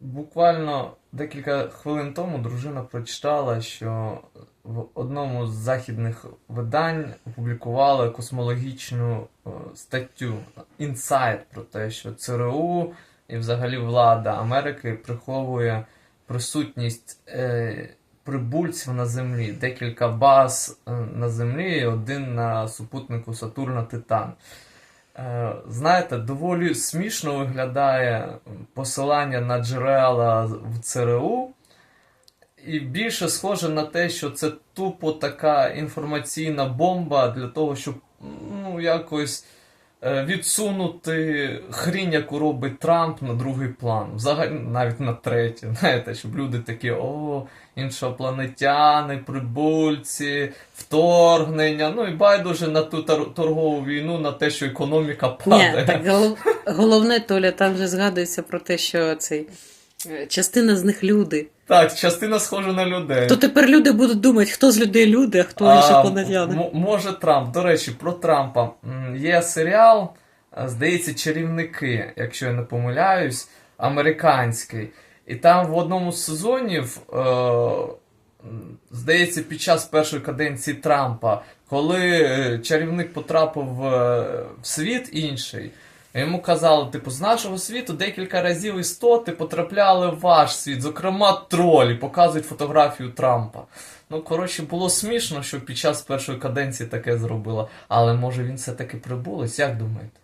буквально декілька хвилин тому дружина прочитала, що в одному з західних видань опублікували космологічну е, статтю інсайт про те, що ЦРУ і взагалі влада Америки приховує присутність е, прибульців на Землі, декілька баз е, на Землі і один на супутнику Сатурна Титан. Е, Знаєте, доволі смішно виглядає посилання на джерела в ЦРУ, і більше схоже на те, що це тупо така інформаційна бомба для того, щоб ну, якось відсунути хрінь, яку робить Трамп на другий план. Взагалі навіть на третій. Знаєте, щоб люди такі, о, іншопланетяни, прибульці, вторгнення. Ну і байдуже на ту торгову війну, на те, що економіка падає. Ні, так гол- головне, Толя, там же згадується про те, що цей. е, Частина з них люди. Так, частина схожа на людей. То тепер люди будуть думати, хто з людей люди, а хто іншопланетяни. може Трамп. До речі, про Трампа. Є серіал, е, здається, чарівники, якщо я не помиляюсь, американський. І там в одному з сезонів, е, здається, під час першої каденції Трампа, коли е, чарівник потрапив е, в світ інший. Йому казали, типу, з нашого світу декілька разів істоти потрапляли в ваш світ, зокрема тролі, показують фотографію Трампа. Ну, коротше, було смішно, що під час першої каденції таке зробила. Але може він все-таки прибулось? як думаєте?